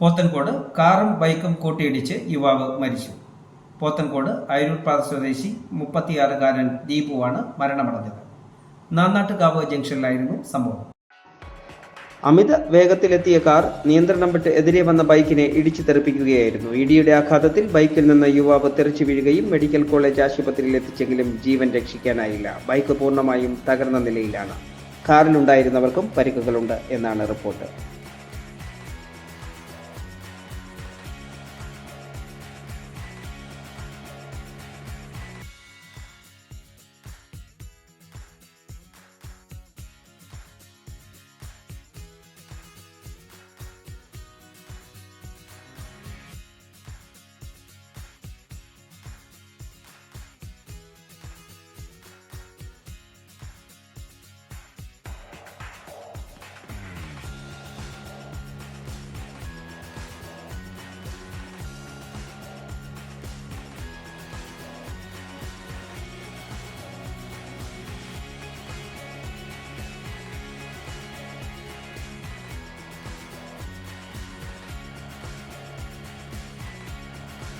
പോത്തൻകോട് കാറും ബൈക്കും കൂട്ടിയിടിച്ച് യുവാവ് മരിച്ചു. പോത്തൻകോട് അയരൂർപ്പാത സ്വദേശി മുപ്പത്തിയാറുകാരൻ ദീപുവാണ് മരണമടഞ്ഞത്. നാന്നാട്ടുകാവ് ജംഗ്ഷനിലായിരുന്നു സംഭവം. അമിത വേഗത്തിലെത്തിയ കാർ നിയന്ത്രണം വിട്ട് എതിരെ വന്ന ബൈക്കിനെ ഇടിച്ചു തെറിപ്പിക്കുകയായിരുന്നു. ഇടിയുടെ ആഘാതത്തിൽ ബൈക്കിൽ നിന്ന് യുവാവ് തെറിച്ചു വീഴുകയും മെഡിക്കൽ കോളേജ് ആശുപത്രിയിൽ എത്തിച്ചെങ്കിലും ജീവൻ രക്ഷിക്കാനായില്ല. ബൈക്ക് പൂർണമായും തകർന്ന നിലയിലാണ്. കാറിലുണ്ടായിരുന്നവർക്കും പരിക്കുകളുണ്ട് എന്നാണ് റിപ്പോർട്ട്.